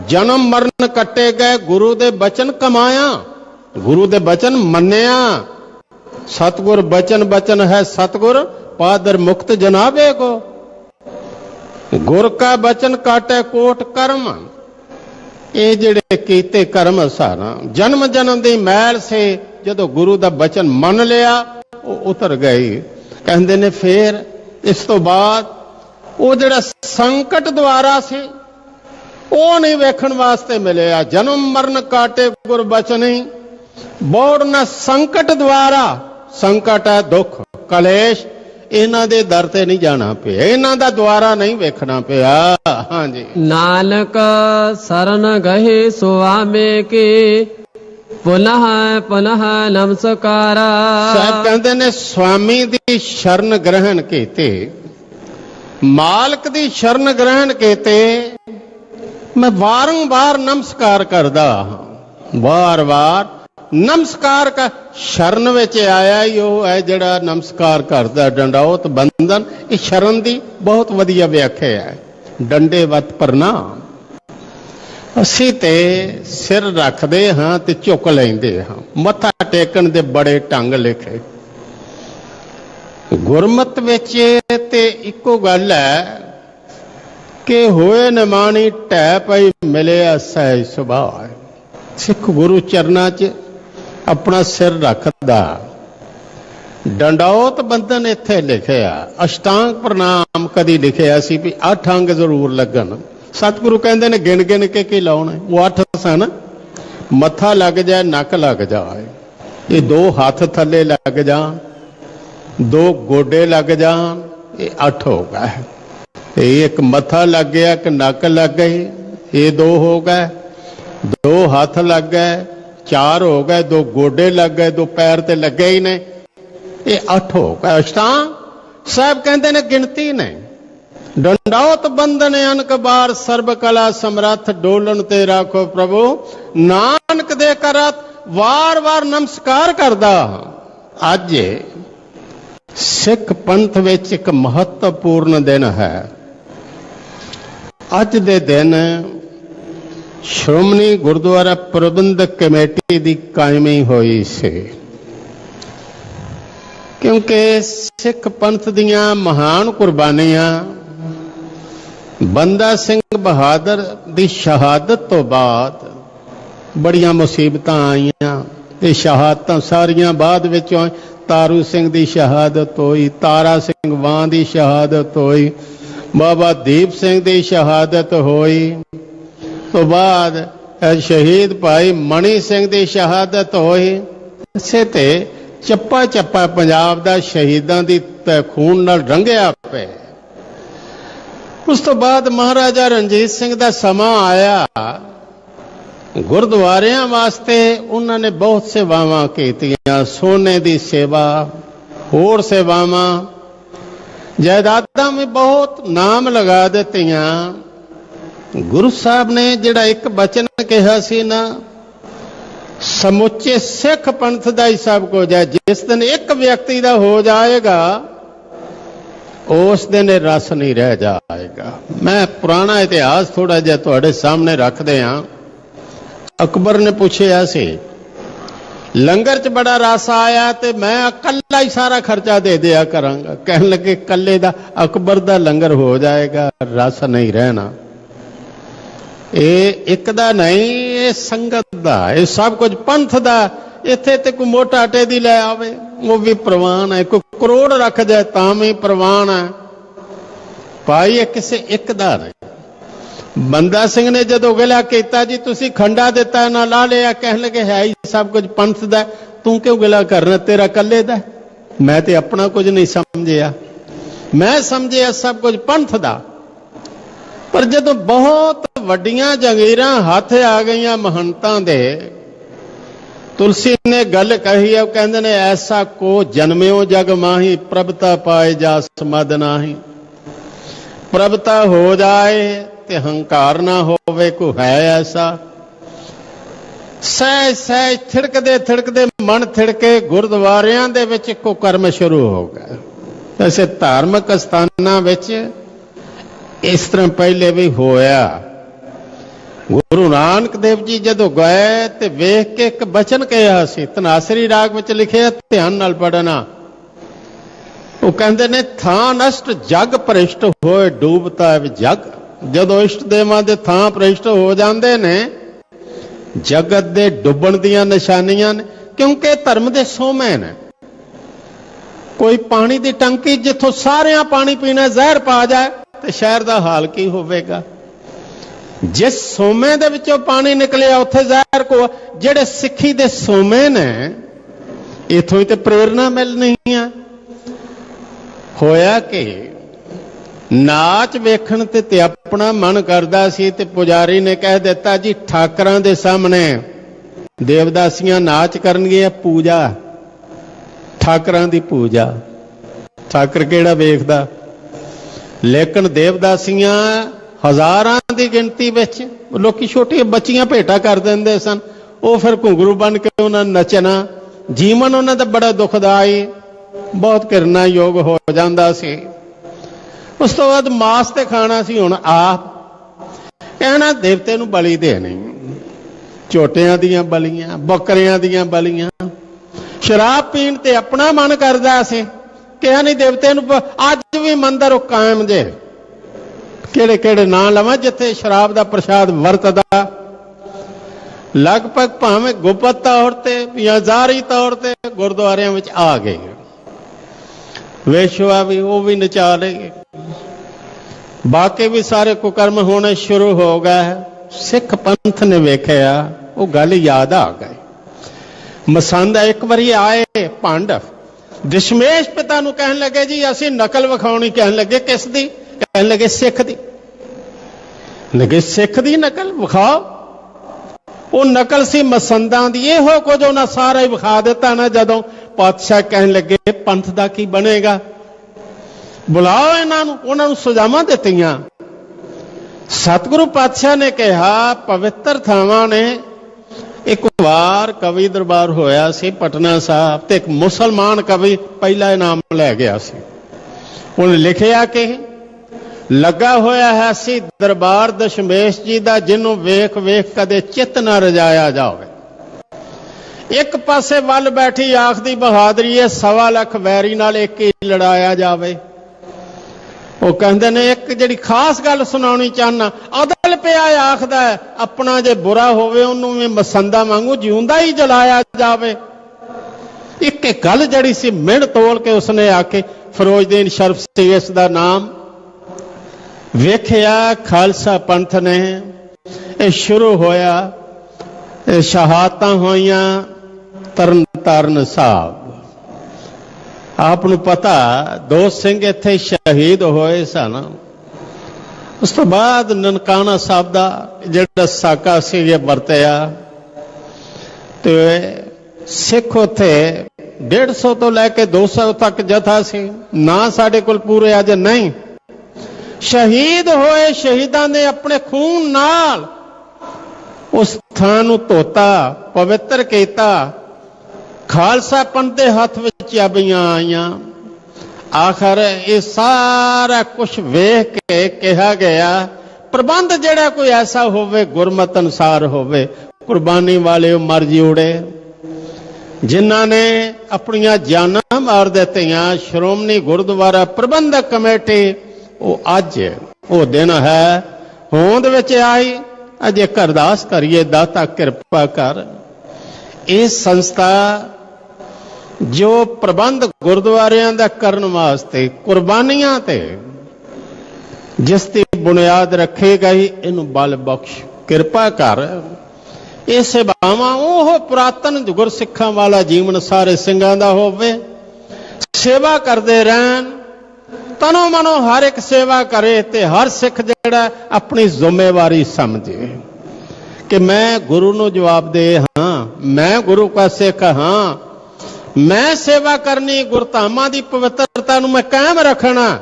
ਜਨਮ ਮਰਨ ਕੱਟੇ ਗਏ ਗੁਰੂ ਦੇ ਬਚਨ ਕਮਾਇਆ, ਗੁਰੂ ਦੇ ਬਚਨ ਮੰਨਿਆ। ਸਤਗੁਰ ਬਚਨ ਬਚਨ ਹੈ ਸਤਗੁਰ, ਪਾਦਰ ਮੁਕਤ ਜਨਾਬੇ ਕੋ। ਗੁਰ ਕਾ ਬਚਨ ਕਾਟੇ ਕੋਟ ਕਰਮ ਇਹ ਜਿਹੜੇ ਕੀਤੇ ਕਰਮ ਸਾਰਾ ਜਨਮ ਜਨਮ ਦੀ ਮੈਲ ਸੇ ਜਦੋਂ ਗੁਰੂ ਦਾ ਬਚਨ ਮੰਨ ਲਿਆ, ਉਹ ਉਤਰ ਗਈ ਕਹਿੰਦੇ ਨੇ ਫੇਰ ਇਸ ਤੋਂ ਬਾਅਦ ਉਹ ਜਿਹੜਾ ਸੰਕਟ ਦੁਆਰਾ ਸੀ, ਉਹ ਨਹੀਂ ਵੇਖਣ ਵਾਸਤੇ ਮਿਲਿਆ। ਜਨਮ ਮਰਨ ਕਾਟੇ ਗੁਰਬਚਨੀ ਬੋੜ ਨਾ ਸੰਕਟ ਦੁਆਰਾ, ਸੰਕਟ ਹੈ ਦੁੱਖ, ਕਲੇਸ਼ ਇਹਨਾਂ ਦੇ ਦਰ ਤੇ ਨਹੀਂ ਜਾਣਾ ਪਿਆ। ਇਹਨਾਂ ਦਾ ਦੁਆਰਾ ਨਹੀਂ ਵੇਖਣਾ ਪਿਆ। ਹਾਂਜੀ। ਨਾਨਕ ਸਰਨ ਗਏ ਸੁਆਮੇ ਕੀ। ਪੁਨః ਪੁਨః ਨਮਸਕਾਰਾ। ਸਾਹਿਬ ਕਹਿੰਦੇ ਨੇ ਸਵਾਮੀ ਦੀ ਸ਼ਰਨ ਗ੍ਰਹਿਣ ਕੀਤੇ। ਮਾਲਕ ਦੀ ਸ਼ਰਨ ਗ੍ਰਹਿਣ ਕੀਤੇ। ਮੈਂ ਵਾਰੰਵਾਰ ਨਮਸਕਾਰ ਕਰਦਾ ਹਾਂ। ਵਾਰ-ਵਾਰ ਨਮਸਕਾਰ ਕਰ ਸ਼ਰਨ ਵਿੱਚ ਆਇਆ ਹੀ ਉਹ ਹੈ ਜਿਹੜਾ ਨਮਸਕਾਰ ਕਰਦਾ ਡੰਡਾਉਤ ਬੰਧਨ, ਇਹ ਸ਼ਰਨ ਦੀ ਬਹੁਤ ਵਧੀਆ ਵਿਆਖਿਆ ਹੈ। ਡੰਡੇ ਡੰਡੇਵਤ ਪ੍ਰਣਾਮ ਅਸੀਂ ਤੇ ਸਿਰ ਰੱਖਦੇ ਹਾਂ ਤੇ ਝੁਕ ਲੈਂਦੇ ਹਾਂ। ਮੱਥਾ ਟੇਕਣ ਦੇ ਬੜੇ ਢੰਗ ਲਿਖੇ। ਗੁਰਮਤ ਵਿੱਚ ਤੇ ਇੱਕੋ ਗੱਲ ਹੈ ਕਿ ਹੋਏ ਨਿਮਾਣੀ ਢਹਿ ਪਈ ਮਿਲਿਆ ਸਹਿ ਸੁਭਾਅ। ਸਿੱਖ ਗੁਰੂ ਚਰਨਾਂ 'ਚ ਆਪਣਾ ਸਿਰ ਰੱਖਦਾ। ਡੰਡੌਤ ਬੰਧਨ ਇੱਥੇ ਲਿਖਿਆ। ਅਸ਼ਟਾਂਗ ਪ੍ਰਣਾਮ ਕਦੀ ਲਿਖਿਆ ਸੀ ਵੀ ਅੱਠ ਅੰਗ ਜ਼ਰੂਰ ਲੱਗਣ। ਸਤਿਗੁਰੂ ਕਹਿੰਦੇ ਨੇ ਗਿਣ ਗਿਣ ਕੇ ਕੀ ਲਾਉਣਾ ਉਹ ਅੱਠ ਸਨ। ਮੱਥਾ ਲੱਗ ਜਾਏ, ਨੱਕ ਲੱਗ ਜਾਏ। ਇਹ ਦੋ ਹੱਥ ਥੱਲੇ ਲੱਗ ਜਾਣ, ਦੋ ਗੋਡੇ ਲੱਗ ਜਾਣ, ਇਹ ਅੱਠ ਹੋ ਗਏ। ਇਹ ਇੱਕ ਮੱਥਾ ਲੱਗ ਗਿਆ, ਇੱਕ ਨੱਕ ਲੱਗ ਗਈ, ਇਹ ਦੋ ਹੋ ਗਏ, ਦੋ ਹੱਥ ਲੱਗ ਗਏ ਚਾਰ ਹੋ ਗਏ, ਦੋ ਗੋਡੇ ਲੱਗ ਗਏ, ਦੋ ਪੈਰ ਤੇ ਲੱਗੇ ਹੀ ਨੇ। ਇਹ ਅੱਠ ਹੋ ਗਏ। ਅਸ਼ਟਾਂਗ ਸਾਹਿਬ ਕਹਿੰਦੇ ਨੇ ਗਿਣਤੀ ਨਹੀਂ ਡੰਡਾਉਤ ਬੰਦਨ ਅਨਕ ਸਰਬ ਕਲਾ ਸਮਰੱਥ ਡੋਲਣ ਤੇ ਰਾਖੋ ਪ੍ਰਭੂ। ਨਾਨਕ ਦੇ ਕਰਤ ਵਾਰ-ਵਾਰ ਨਮਸਕਾਰ ਕਰਦਾ। ਅੱਜ ਸਿੱਖ ਪੰਥ ਵਿੱਚ ਇੱਕ ਮਹੱਤਵਪੂਰਨ ਦਿਨ ਹੈ। ਅੱਜ ਦੇ ਦਿਨ ਸ਼੍ਰੋਮਣੀ ਗੁਰਦੁਆਰਾ ਪ੍ਰਬੰਧਕ ਕਮੇਟੀ ਦੀ ਕਾਇਮੀ ਹੋਈ ਸੀ। ਕਿਉਂਕਿ ਸਿੱਖ ਪੰਥ ਦੀਆਂ ਮਹਾਨ ਕੁਰਬਾਨੀਆਂ, ਬੰਦਾ ਸਿੰਘ ਬਹਾਦਰ ਦੀ ਸ਼ਹਾਦਤ ਤੋਂ ਬਾਅਦ ਬੜੀਆਂ ਮੁਸੀਬਤਾਂ ਆਈਆਂ ਤੇ ਸ਼ਹਾਦਤਾਂ ਸਾਰੀਆਂ ਬਾਅਦ ਵਿੱਚੋਂ ਤਾਰੂ ਸਿੰਘ ਦੀ ਸ਼ਹਾਦਤ ਹੋਈ, ਤਾਰਾ ਸਿੰਘ ਵਾਂ ਦੀ ਸ਼ਹਾਦਤ ਹੋਈ, ਬਾਬਾ ਦੀਪ ਸਿੰਘ ਦੀ ਸ਼ਹਾਦਤ ਹੋਈ। ਤੋਂ ਬਾਅਦ ਸ਼ਹੀਦ ਭਾਈ ਮਣੀ ਸਿੰਘ ਦੀ ਸ਼ਹਾਦਤ ਹੋਈ। ਇਸੇ ਤੇ ਚੱਪਾ ਚੱਪਾ ਪੰਜਾਬ ਦਾ ਸ਼ਹੀਦਾਂ ਦੀ ਖੂਨ ਨਾਲ ਰੰਗਿਆ ਪਿਆ। ਉਸ ਤੋਂ ਬਾਅਦ ਮਹਾਰਾਜਾ ਰਣਜੀਤ ਸਿੰਘ ਦਾ ਸਮਾਂ ਆਇਆ। ਗੁਰਦੁਆਰਿਆਂ ਵਾਸਤੇ ਉਹਨਾਂ ਨੇ ਬਹੁਤ ਸੇਵਾਵਾਂ ਕੀਤੀਆਂ। ਸੋਨੇ ਦੀ ਸੇਵਾ, ਹੋਰ ਸੇਵਾਵਾਂ। ਜਾਇਦਾਦਾਂ ਵੀ ਬਹੁਤ ਨਾਮ ਲਗਾ ਦਿੱਤੀਆਂ। ਗੁਰੂ ਸਾਹਿਬ ਨੇ ਜਿਹੜਾ ਇੱਕ ਬਚਨ ਕਿਹਾ ਸੀ ਨਾ, ਸਮੁੱਚੇ ਸਿੱਖ ਪੰਥ ਦਾ ਹੀ ਸਭ ਕੁਝ ਹੈ। ਜਿਸ ਦਿਨ ਇੱਕ ਵਿਅਕਤੀ ਦਾ ਹੋ ਜਾਏਗਾ, ਉਸ ਦਿਨ ਰਸ ਨਹੀਂ ਰਹਿ ਜਾਏਗਾ। ਮੈਂ ਪੁਰਾਣਾ ਇਤਿਹਾਸ ਥੋੜਾ ਜਿਹਾ ਤੁਹਾਡੇ ਸਾਹਮਣੇ ਰੱਖਦੇ ਹਾਂ। ਅਕਬਰ ਨੇ ਪੁੱਛਿਆ ਸੀ, ਲੰਗਰ 'ਚ ਬੜਾ ਰਸ ਆਇਆ ਤੇ ਮੈਂ ਇਕੱਲਾ ਹੀ ਸਾਰਾ ਖਰਚਾ ਦੇ ਦਿਆ ਕਰਾਂਗਾ। ਕਹਿਣ ਲੱਗੇ, ਇਕੱਲੇ ਦਾ ਅਕਬਰ ਦਾ ਲੰਗਰ ਹੋ ਜਾਏਗਾ, ਰਸ ਨਹੀਂ ਰਹਿਣਾ। ਇਹ ਇੱਕ ਦਾ ਨਹੀਂ, ਇਹ ਸੰਗਤ ਦਾ, ਇਹ ਸਭ ਕੁਝ ਪੰਥ ਦਾ। ਇੱਥੇ ਤੇ ਕੋਈ ਮੋਟਾ ਆਟੇ ਦੀ ਲੈ ਆਵੇ, ਉਹ ਵੀ ਪ੍ਰਵਾਨ ਹੈ। ਕੋਈ ਕਰੋੜ ਰੱਖ ਜਾਏ ਤਾਂ ਵੀ ਪ੍ਰਵਾਨ ਹੈ। ਭਾਈ, ਇਹ ਕਿਸੇ ਇੱਕ ਦਾ ਨਹੀਂ। ਬੰਦਾ ਸਿੰਘ ਨੇ ਜਦੋਂ ਗਿਲਾ ਕੀਤਾ ਜੀ, ਤੁਸੀਂ ਖੰਡਾ ਦਿੱਤਾ, ਨਾ ਲਾ ਲਿਆ, ਕਹਿਣ ਲੱਗੇ, ਹੈ ਹੀ ਸਭ ਕੁਝ ਪੰਥ ਦਾ ਤੂੰ ਕਿਉਂ ਗਿਲਾ ਕਰਨਾ ਤੇਰਾ ਕੱਲੇ ਦਾ ਮੈਂ ਤੇ ਆਪਣਾ ਕੁਝ ਨਹੀਂ ਸਮਝਿਆ। ਮੈਂ ਸਮਝਿਆ ਸਭ ਕੁਝ ਪੰਥ ਦਾ। ਪਰ ਜਦੋਂ ਬਹੁਤ ਵੱਡੀਆਂ ਜੰਗੀਰਾਂ ਹੱਥ ਆ ਗਈਆਂ ਮਹੰਤਾਂ ਦੇ, ਤੁਲਸੀ ਨੇ ਗੱਲ ਕਹੀ ਹੈ ਉਹ ਕਹਿੰਦੇ ਨੇ, ਐਸਾ ਕੋ ਜਨਮਿਓ ਜਗ ਮਾਹੀ, ਪ੍ਰਭਤਾ ਪਾਏ ਜਾ ਸਮਦ ਨਾਹੀ। ਪ੍ਰਭਤਾ ਹੋ ਜਾਏ ਤੇ ਹੰਕਾਰ ਨਾ ਹੋਵੇ, ਕੋ ਹੈ ਐਸਾ? ਸਹਿ ਸਹਿ ਥਿੜਕਦੇ ਥਿੜਕਦੇ ਮਨ ਥਿੜਕੇ, ਗੁਰਦੁਆਰਿਆਂ ਦੇ ਵਿੱਚ ਇੱਕੋ ਕਰਮ ਸ਼ੁਰੂ ਹੋ ਗਿਆ। ਐਸੇ ਧਾਰਮਿਕ ਸਥਾਨਾਂ ਵਿੱਚ ਇਸ ਤਰ੍ਹਾਂ ਪਹਿਲੇ ਵੀ ਹੋਇਆ। ਗੁਰੂ ਨਾਨਕ ਦੇਵ ਜੀ ਜਦੋਂ ਗਏ ਤੇ ਵੇਖ ਕੇ ਇੱਕ ਬਚਨ ਕਿਹਾ ਸੀ ਤਨਾਸਰੀ ਰਾਗ ਵਿੱਚ ਲਿਖਿਆ, ਧਿਆਨ ਨਾਲ ਪੜਨਾ ਉਹ ਕਹਿੰਦੇ ਨੇ ਥਾਂ ਨਸ਼ਟ ਜਗ ਭ੍ਰਿਸ਼ਟ ਹੋਏ ਡੂਬਤਾ ਹੈ ਜਗ। ਜਦੋਂ ਇਸ਼ਟ ਦੇਵਾਂ ਦੇ ਥਾਂ ਭ੍ਰਿਸ਼ਟ ਹੋ ਜਾਂਦੇ ਨੇ, ਜਗਤ ਦੇ ਡੁੱਬਣ ਦੀਆਂ ਨਿਸ਼ਾਨੀਆਂ ਨੇ, ਕਿਉਂਕਿ ਧਰਮ ਦੇ ਸੋਮੇ ਨੇ। ਕੋਈ ਪਾਣੀ ਦੀ ਟੰਕੀ ਜਿੱਥੋਂ ਸਾਰਿਆਂ ਪਾਣੀ ਪੀਣਾ, ਜ਼ਹਿਰ ਪਾ ਜਾਏ ਤੇ ਸ਼ਹਿਰ ਦਾ ਹਾਲ ਕੀ ਹੋਵੇਗਾ? ਜਿਸ ਸੋਮੇ ਦੇ ਵਿੱਚੋਂ ਪਾਣੀ ਨਿਕਲਿਆ, ਉੱਥੇ ਜ਼ਹਿਰ ਕੋ ਜਿਹੜੇ ਸਿੱਖੀ ਦੇ ਸੋਮੇ ਨੇ, ਇਥੋਂ ਹੀ ਤੇ ਪ੍ਰੇਰਣਾ ਮਿਲਣੀ ਆ। ਹੋਇਆ ਕਿ ਨਾਚ ਵੇਖਣ ਤੇ ਤੇ ਆਪਣਾ ਮਨ ਕਰਦਾ ਸੀ ਤੇ ਪੁਜਾਰੀ ਨੇ ਕਹਿ ਦਿੱਤਾ, ਜੀ, ਠਾਕਰਾਂ ਦੇ ਸਾਹਮਣੇ ਦੇਵਦਾਸੀਆਂ ਨਾਚ ਕਰਨਗੀਆਂ ਪੂਜਾ? ਠਾਕਰਾਂ ਦੀ ਪੂਜਾ। ਠਾਕਰ ਕਿਹੜਾ ਵੇਖਦਾ? ਲੇਕਿਨ ਦੇਵਦਾਸੀਆਂ ਹਜ਼ਾਰਾਂ ਦੀ ਗਿਣਤੀ ਵਿੱਚ ਲੋਕੀ ਛੋਟੀਆਂ ਬੱਚੀਆਂ ਭੇਟਾ ਕਰ ਦਿੰਦੇ ਸਨ। ਉਹ ਫਿਰ ਘੁੰਗਰੂ ਬਣ ਕੇ ਉਹਨਾਂ ਨੱਚਣਾ, ਜੀਵਨ ਉਹਨਾਂ ਦਾ ਬੜਾ ਦੁਖਦਾਈ, ਬਹੁਤ ਕਿਰਨਾ ਯੋਗ ਹੋ ਜਾਂਦਾ ਸੀ। ਉਸ ਤੋਂ ਬਾਅਦ ਮਾਸ ਤੇ ਖਾਣਾ ਸੀ, ਹੁਣ ਆਪ ਕਹਿਣਾ ਦੇਵਤੇ ਨੂੰ ਬਲੀ ਦੇਣੀ। ਝੋਟਿਆਂ ਦੀਆਂ ਬਲੀਆਂ, ਬੱਕਰਿਆਂ ਦੀਆਂ ਬਲੀਆਂ, ਸ਼ਰਾਬ ਪੀਣ ਤੇ ਆਪਣਾ ਮਨ ਕਰਦਾ ਸੀ। ਕਿਹਾ ਨਹੀਂ ਦੇਵਤੇ ਨੂੰ ਅੱਜ ਵੀ ਮੰਦਰ ਉਹ ਕਾਇਮ ਜੇ। ਕਿਹੜੇ ਕਿਹੜੇ ਨਾਂ ਲਵਾਂ, ਜਿੱਥੇ ਸ਼ਰਾਬ ਦਾ ਪ੍ਰਸ਼ਾਦ ਵਰਤਦਾ। ਲਗਭਗ ਭਾਵੇਂ ਗੁਪਤ ਤੌਰ ਤੇ ਜਾਂ ਜ਼ਾਰੀ ਤੌਰ ਤੇ ਗੁਰਦੁਆਰਿਆਂ ਵਿੱਚ ਆ ਗਏ। ਵੇਸ਼ਵਾ ਵੀ, ਉਹ ਵੀ ਨਚਾ ਲਏ ਬਾਕੀ ਵੀ ਸਾਰੇ ਕੁਕਰਮ ਹੋਣੇ ਸ਼ੁਰੂ ਹੋ ਗਏ। ਸਿੱਖ ਪੰਥ ਨੇ ਵੇਖਿਆ, ਉਹ ਗੱਲ ਯਾਦ ਆ ਗਈ। ਮਸੰਦ ਇੱਕ ਵਾਰੀ ਆਏ ਭੰਡ ਦਸ਼ਮੇਸ਼ ਪਿਤਾ ਨੂੰ ਕਹਿਣ ਲੱਗੇ ਜੀ, ਅਸੀਂ ਨਕਲ ਵਿਖਾਉਣੀ ਕਹਿਣ ਲੱਗੇ ਕਿਸ ਦੀ? ਕਹਿਣ ਲੱਗੇ ਸਿੱਖ ਦੀ। ਲੱਗੇ ਸਿੱਖ ਦੀ ਨਕਲ ਵਿਖਾਓ। ਉਹ ਨਕਲ ਸੀ ਮਸੰਦਾਂ ਦੀ, ਇਹੋ ਕੁਝ ਉਹਨਾਂ ਸਾਰਾ ਹੀ ਵਿਖਾ ਦਿੱਤਾ ਨਾ, ਜਦੋਂ ਪਾਤਸ਼ਾਹ ਕਹਿਣ ਲੱਗੇ, ਪੰਥ ਦਾ ਕੀ ਬਣੇਗਾ? ਬੁਲਾਓ ਇਹਨਾਂ ਨੂੰ, ਉਹਨਾਂ ਨੂੰ ਸਜਾਵਾਂ ਦਿੱਤੀਆਂ। ਸਤਿਗੁਰੂ ਪਾਤਸ਼ਾਹ ਨੇ ਕਿਹਾ, ਪਵਿੱਤਰ ਥਾਵਾਂ ਨੇ ਇੱਕ ਵਾਰ ਕਵੀ ਦਰਬਾਰ ਹੋਇਆ ਸੀ, ਪਟਨਾ ਸਾਹਿਬ, ਤੇ ਇੱਕ ਮੁਸਲਮਾਨ ਕਵੀ ਪਹਿਲਾ ਇਨਾਮ ਲੈ ਗਿਆ ਸੀ। ਉਹਨੇ ਲਿਖਿਆ ਕਿ ਲੱਗਾ ਹੋਇਆ ਹੈ ਸੀ ਦਰਬਾਰ ਦਸ਼ਮੇਸ਼ ਜੀ ਦਾ, ਜਿਹਨੂੰ ਵੇਖ ਵੇਖ ਕਦੇ ਚਿੱਤ ਨਾ ਰਜਾਇਆ ਜਾਵੇ। ਇੱਕ ਪਾਸੇ ਵੱਲ ਬੈਠੀ ਆਖਦੀ ਬਹਾਦਰੀ ਹੈ ਸਵਾ ਲੱਖ ਵੈਰੀ ਨਾਲ ਇੱਕ ਹੀ ਲੜਾਇਆ ਜਾਵੇ। ਉਹ ਕਹਿੰਦੇ ਨੇ, ਇੱਕ ਜਿਹੜੀ ਖਾਸ ਗੱਲ ਸੁਣਾਉਣੀ ਚਾਹਨਾ ਅਦਲ ਪਿਆ ਆਖਦਾ ਆਪਣਾ ਜੇ ਬੁਰਾ ਹੋਵੇ, ਉਹਨੂੰ ਵੀ ਮਸੰਦਾ ਵਾਂਗੂ ਜਿਉਂਦਾ ਹੀ ਜਲਾਇਆ ਜਾਵੇ। ਇੱਕ ਇੱਕ ਗੱਲ ਜਿਹੜੀ ਸੀ ਮਿਣ ਤੋਲ ਕੇ ਉਸਨੇ ਆ ਕੇ ਫਿਰੋਜ਼ਦੀਨ ਸ਼ਰਫ ਸੀ, ਇਸ ਦਾ ਨਾਮ ਵੇਖਿਆ ਖਾਲਸਾ ਪੰਥ ਨੇ, ਇਹ ਸ਼ੁਰੂ ਹੋਇਆ, ਇਹ ਸ਼ਹਾਦਤਾਂ ਹੋਈਆਂ ਤਰਨ ਤਾਰਨ ਸਾਹਿਬ। ਆਪ ਨੂੰ ਪਤਾ, ਦੋ ਸਿੰਘ ਇੱਥੇ ਸ਼ਹੀਦ ਹੋਏ ਸਨ। ਉਸ ਤੋਂ ਬਾਅਦ ਨਨਕਾਣਾ ਸਾਹਿਬ ਦਾ ਜਿਹੜਾ ਸਾਕਾ ਸੀ, ਇਹ ਵਰਤਿਆ। ਤੇ ਸਿੱਖ ਉਥੇ 150 ਤੋਂ ਲੈ ਕੇ 200 ਤੱਕ ਜਥਾ ਸੀ। ਨਾ ਸਾਡੇ ਕੋਲ ਪੂਰੇ, ਅੱਜ ਨਹੀਂ। ਸ਼ਹੀਦ ਹੋਏ ਸ਼ਹੀਦਾਂ ਨੇ ਆਪਣੇ ਖੂਨ ਨਾਲ ਉਸ ਥਾਂ ਨੂੰ ਧੋਤਾ, ਪਵਿੱਤਰ ਕੀਤਾ। ਖਾਲਸਾ ਪੰਥ ਦੇ ਹੱਥ ਵਿੱਚ ਚਾਬੀਆਂ ਆਈਆਂ। ਆਖਰ ਇਹ ਸਾਰਾ ਕੁਝ ਵੇਖ ਕੇ ਕਿਹਾ ਗਿਆ। ਪ੍ਰਬੰਧ ਜਿਹੜਾ ਕੋਈ ਐਸਾ ਹੋਵੇ, ਗੁਰਮਤ ਅਨਸਾਰ ਹੋਵੇ, ਕੁਰਬਾਨੀ ਵਾਲੇ ਮਰ ਜਿਉੜੇ। ਜਿਨ੍ਹਾਂ ਨੇ ਆਪਣੀਆਂ ਜਾਨਾਂ ਮਾਰ ਦਿੱਤੀਆਂ, ਸ਼੍ਰੋਮਣੀ ਗੁਰਦੁਆਰਾ ਪ੍ਰਬੰਧਕ ਕਮੇਟੀ, ਉਹ ਅੱਜ ਉਹ ਦਿਨ ਹੈ, ਹੋਂਦ ਵਿੱਚ ਆਈ। ਅਜੇ ਅਰਦਾਸ ਕਰੀਏ, ਦਾਤਾ ਕਿਰਪਾ ਕਰ। ਇਹ ਸੰਸਥਾ ਜੋ ਪ੍ਰਬੰਧ ਗੁਰਦੁਆਰਿਆਂ ਦਾ ਕਰਨ ਵਾਸਤੇ ਕੁਰਬਾਨੀਆਂ ਤੇ ਜਿਸ ਦੀ ਬੁਨਿਆਦ ਰੱਖੀ ਗਈ, ਇਹਨੂੰ ਬਲ ਬਖਸ਼, ਕਿਰਪਾ ਕਰ। ਇਹ ਸੇਵਾਵਾਂ ਉਹ ਪੁਰਾਤਨ ਗੁਰਸਿੱਖਾਂ ਵਾਲਾ ਜੀਵਨ ਸਾਰੇ ਸਿੰਘਾਂ ਦਾ ਹੋਵੇ। ਸੇਵਾ ਕਰਦੇ ਰਹਿਣ, ਤਨੋ ਮਨੋ ਹਰ ਇੱਕ ਸੇਵਾ ਕਰੇ ਤੇ ਹਰ ਸਿੱਖ ਜਿਹੜਾ ਆਪਣੀ ਜ਼ਿੰਮੇਵਾਰੀ ਸਮਝੇ। ਕਿ ਮੈਂ ਗੁਰੂ ਨੂੰ ਜਵਾਬ ਦੇ ਹਾਂ, ਮੈਂ ਗੁਰੂ ਕਾ ਸਿੱਖ ਹਾਂ ਮੈਂ ਸੇਵਾ ਕਰਨੀ, ਗੁਰਧਾਮਾਂ ਦੀ ਪਵਿੱਤਰਤਾ ਨੂੰ ਮੈਂ ਕਾਇਮ ਰੱਖਣਾ।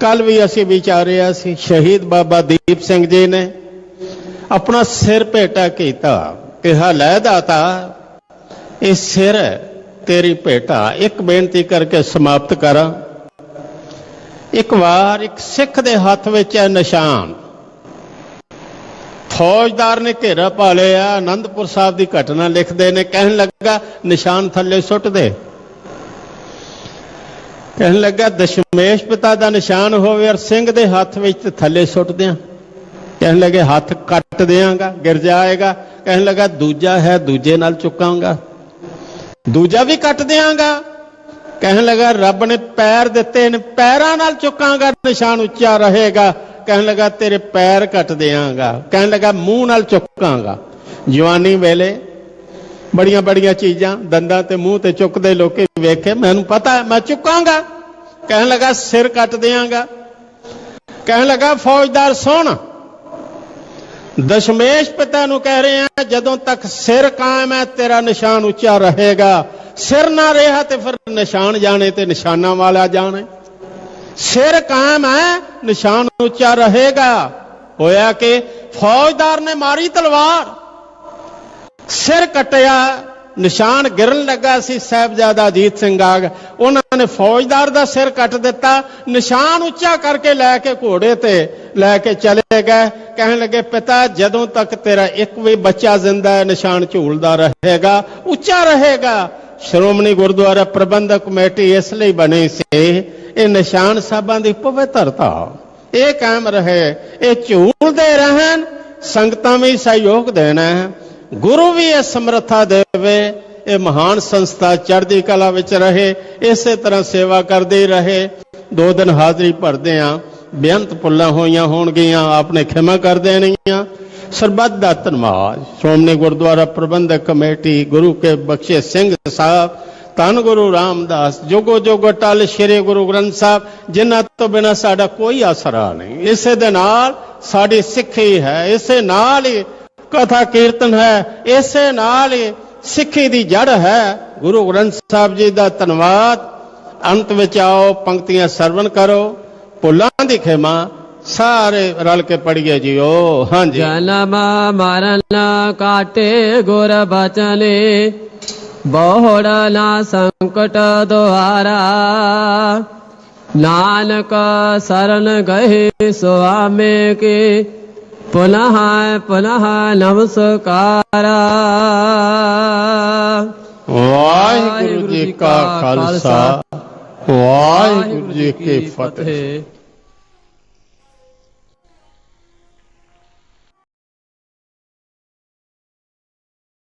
ਕੱਲ ਵੀ ਅਸੀਂ ਵਿਚਾਰਿਆ ਸੀ ਸ਼ਹੀਦ ਬਾਬਾ ਦੀਪ ਸਿੰਘ ਜੀ ਨੇ ਆਪਣਾ ਸਿਰ ਭੇਟਾ ਕੀਤਾ। ਕਿਹਾ, ਲੈ ਦਾਤਾ, ਇਹ ਸਿਰ ਤੇਰੀ ਭੇਟਾ। ਇੱਕ ਬੇਨਤੀ ਕਰਕੇ ਸਮਾਪਤ ਕਰਾਂ। ਇੱਕ ਵਾਰ ਇੱਕ ਸਿੱਖ ਦੇ ਹੱਥ ਵਿੱਚ ਹੈ ਨਿਸ਼ਾਨ ਫੌਜਦਾਰ ਨੇ ਘੇਰਾ ਪਾ ਲਿਆ, ਆਨੰਦਪੁਰ ਸਾਹਿਬ ਦੀ ਘਟਨਾ ਲਿਖਦੇ ਨੇ, ਕਹਿਣ ਲੱਗਾ ਨਿਸ਼ਾਨ ਥੱਲੇ ਸੁੱਟ ਦੇ। ਕਹਿਣ ਲੱਗਾ ਦਸ਼ਮੇਸ਼ ਪਿਤਾ ਦਾ ਨਿਸ਼ਾਨ ਹੋਵੇ ਔਰ ਸਿੰਘ ਦੇ ਹੱਥ ਵਿੱਚ ਤੇ ਥੱਲੇ ਸੁੱਟ ਦਿਆਂ। ਕਹਿਣ ਲੱਗੇ ਹੱਥ ਕੱਟ ਦਿਆਂਗਾ, ਗਿਰ ਜਾਏਗਾ। ਕਹਿਣ ਲੱਗਾ ਦੂਜਾ ਹੈ, ਦੂਜੇ ਨਾਲ ਚੁੱਕਾਂਗਾ। ਦੂਜਾ ਵੀ ਕੱਟ ਦਿਆਂਗਾ। ਕਹਿਣ ਲੱਗਾ ਰੱਬ ਨੇ ਪੈਰ ਦਿੱਤੇ ਨੇ, ਪੈਰਾਂ ਨਾਲ ਚੁੱਕਾਂਗਾ, ਨਿਸ਼ਾਨ ਉੱਚਾ ਰਹੇਗਾ। ਕਹਿਣ ਲੱਗਾ, ਤੇਰੇ ਪੈਰ ਕੱਟ ਦਿਆਂਗਾ। ਕਹਿਣ ਲੱਗਾ, ਮੂੰਹ ਨਾਲ ਚੁੱਕਾਂਗਾ। ਜਵਾਨੀ ਵੇਲੇ ਬੜੀਆਂ ਬੜੀਆਂ ਚੀਜ਼ਾਂ, ਦੰਦਾਂ ਤੇ ਮੂੰਹ ਤੇ ਚੁੱਕਦੇ ਲੋਕੇ ਵੇਖੇ, ਮੈਨੂੰ ਪਤਾ ਮੈਂ ਚੁੱਕਾਂਗਾ। ਕਹਿਣ ਲੱਗਾ, ਸਿਰ ਕੱਟ ਦਿਆਂਗਾ। ਕਹਿਣ ਲੱਗਾ, ਫੌਜਦਾਰ ਸੁਣ। ਦਸ਼ਮੇਸ਼ ਪਿਤਾ ਨੂੰ ਕਹਿ ਰਹੇ ਆ, ਜਦੋਂ ਤੱਕ ਸਿਰ ਕਾਇਮ ਹੈ, ਤੇਰਾ ਨਿਸ਼ਾਨ ਉੱਚਾ ਰਹੇਗਾ। ਸਿਰ ਨਾ ਰਿਹਾ ਤੇ ਫਿਰ ਨਿਸ਼ਾਨ ਜਾਣੇ ਤੇ ਨਿਸ਼ਾਨਾਂ ਵਾਲਾ ਜਾਣੇ। ਸਿਰ ਕਾਇਮ ਹੈ, ਨਿਸ਼ਾਨ ਉੱਚਾ ਰਹੇਗਾ। ਹੋਇਆ ਕਿ ਫੌਜਦਾਰ ਨੇ ਮਾਰੀ ਤਲਵਾਰ। ਸਿਰ ਕਟਿਆ, ਨਿਸ਼ਾਨ ਗਿਰਨ ਲੱਗਾ ਸੀ ਸਾਹਿਬਜ਼ਾਦਾ ਅਜੀਤ ਸਿੰਘ ਆਗ। ਉਹਨਾਂ ਨੇ ਫੌਜਦਾਰ ਦਾ ਸਿਰ ਕੱਟ ਦਿੱਤਾ, ਨਿਸ਼ਾਨ ਉੱਚਾ ਕਰਕੇ ਲੈ ਕੇ ਘੋੜੇ ਤੇ ਲੈ ਕੇ ਚਲੇ ਗਏ। ਕਹਿਣ ਲੱਗੇ, ਪਿਤਾ, ਜਦੋਂ ਤੱਕ ਤੇਰਾ ਇੱਕ ਵੀ ਬੱਚਾ ਜ਼ਿੰਦਾ ਹੈ, ਨਿਸ਼ਾਨ ਝੂਲਦਾ ਰਹੇਗਾ, ਉੱਚਾ ਰਹੇਗਾ। ਸ਼੍ਰੋਮਣੀ ਗੁਰਦੁਆਰਾ ਪ੍ਰਬੰਧਕ ਕਮੇਟੀ ਇਸ ਲਈ ਬਣੀ ਸੀ, ਇਹ ਨਿਸ਼ਾਨ ਸਾਹਿਬਾਂ ਦੀ ਪਵਿੱਤਰਤਾ। ਇਹ ਕਾਇਮ ਰਹੇ, ਇਹ ਝੂਲਦੇ ਰਹਿਣ, ਸੰਗਤਾਂ ਵੀ ਸਹਿਯੋਗ ਦੇਣਾ। ਗੁਰੂ ਵੀ ਇਹ ਸਮਰੱਥਾ ਦੇਵੇ, ਇਹ ਮਹਾਨ ਸੰਸਥਾ ਚੜ੍ਹਦੀ ਕਲਾ ਵਿੱਚ ਰਹੇ, ਇਸੇ ਤਰ੍ਹਾਂ ਸੇਵਾ ਕਰਦੇ ਰਹੇ। ਦੋ ਦਿਨ ਹਾਜ਼ਰੀ ਭਰਦੇ ਆ ਬੇਅੰਤ ਪੁੱਲਾਂ ਹੋਈਆਂ ਹੋਣਗੀਆਂ, ਆਪਨੇ ਖਿਮਾ ਕਰ ਦੇਣਗੀਆਂ ਸਰਬੱਤ ਦਾ ਧੰਨਵਾਦ। ਸ਼੍ਰੋਮਣੀ ਗੁਰਦੁਆਰਾ ਪ੍ਰਬੰਧਕ ਕਮੇਟੀ ਗੁਰੂ ਕੇ ਬਖਸ਼ੇ ਸਿੰਘ ਸਾਹਿਬ, ਧੰਨ ਗੁਰੂ ਰਾਮਦਾਸ, ਜੋਗੋ ਜੋਗੋ ਟਲ ਸ਼੍ਰੀ ਗੁਰੂ ਗ੍ਰੰਥ ਸਾਹਿਬ, ਜਿਨ੍ਹਾਂ ਤੋਂ ਬਿਨਾ ਸਾਡਾ ਕੋਈ ਆਸਰਾ ਨਹੀਂ। ਇਸੇ ਦੇ ਨਾਲ ਸਾਡੀ ਸਿੱਖੀ ਹੈ, ਇਸੇ ਨਾਲ ਹੀ ਕਥਾ ਕੀਰਤਨ ਹੈ, ਇਸੇ ਨਾਲ ਹੀ ਸਿੱਖੀ ਦੀ ਜੜ ਹੈ। ਗੁਰੂ ਗ੍ਰੰਥ ਸਾਹਿਬ ਜੀ ਦਾ ਧੰਨਵਾਦ। ਅੰਤ ਵਿੱਚ ਆਓ, ਪੰਕਤੀਆਂ ਸਰਵਣ ਕਰੋ। ਭੁੱਲਾਂ ਦੀ ਖਿਮਾ ਸਾਰੇ ਰਲ ਕੇ ਪੜੀਏ ਜੀਓ ਹਾਂਜੀ ਜਨਮ ਮਰਨ ਕਾਟੇ ਗੁਰ ਬਚਨੇ ਬਹੁੜ ਨਾ ਸੰਕਟ ਦੁਆਰਾ ਨਾਨਕ ਸਰਨ ਗਏ ਸੁਆਮੇ ਕੇ ਪੁਨః ਪੁਨః ਨਮਸਕਾਰਾ ਵਾਹਿਗੁਰੂ ਜੀ ਕਾ ਖਾਲਸਾ ਵਾਹਿਗੁਰੂ ਜੀ ਕੀ ਫਤਿਹ